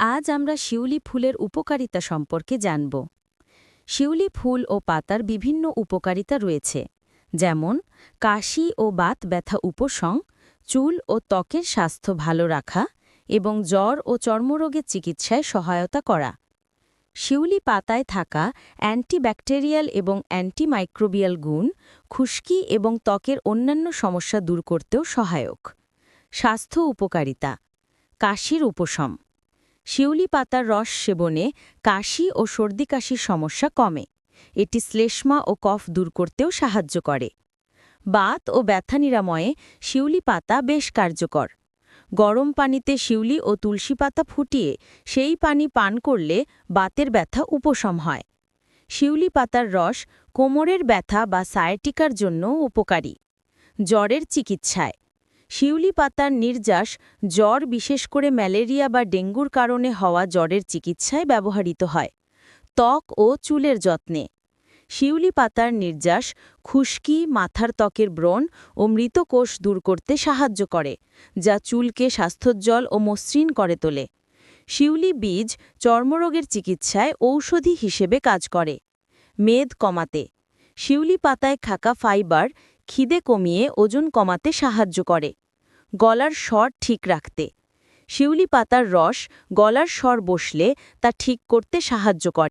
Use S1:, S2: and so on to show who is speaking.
S1: আজ আমরা শিউলি ফুলের উপকারিতা সম্পর্কে জানব। শিউলি ফুল ও পাতার বিভিন্ন উপকারিতা রয়েছে, যেমন কাশি ও বাত ব্যথা উপশম, চুল ও ত্বকের স্বাস্থ্য ভালো রাখা এবং জ্বর ও চর্মরোগের চিকিৎসায় সহায়তা করা। শিউলি পাতায় থাকা অ্যান্টিব্যাকটেরিয়াল এবং অ্যান্টিমাইক্রোবিয়াল গুণ খুশকি এবং ত্বকের অন্যান্য সমস্যা দূর করতেও সহায়ক। স্বাস্থ্য উপকারিতা, কাশির উপশম। শিউলি পাতার রস সেবনে কাশি ও সর্দি কাশির সমস্যা কমে। এটি শ্লেষ্মা ও কফ দূর করতেও সাহায্য করে। বাত ও ব্যথা নিরাময়ে শিউলি পাতা বেশ কার্যকর। গরম পানিতে শিউলি ও তুলসী পাতা ফুটিয়ে সেই পানি পান করলে বাতের ব্যথা উপশম হয়। শিউলি পাতার রস কোমরের ব্যথা বা সায়াটিকার জন্য উপকারী। জ্বরের চিকিৎসায় শিউলি পাতার নির্যাস, জ্বর, বিশেষ করে ম্যালেরিয়া বা ডেঙ্গুর কারণে হওয়া জ্বরের চিকিৎসায় ব্যবহৃত হয়। ত্বক ও চুলের যত্নে। শিউলি পাতার নির্যাস খুশকি, মাথার ত্বকের ব্রণ ও মৃত কোষ দূর করতে সাহায্য করে, যা চুলকে স্বাস্থ্যোজ্জ্বল ও মসৃণ করে তোলে। শিউলি বীজ চর্মরোগের চিকিৎসায় ঔষধি হিসেবে কাজ করে। মেদ কমাতে। শিউলি পাতায় থাকা ফাইবার খিদে কমিয়ে ওজন কমাতে সাহায্য করে। গলার স্বর ঠিক রাখতে। শিউলি পাতার রস গলার স্বর বসলে তা ঠিক করতে সাহায্য করে।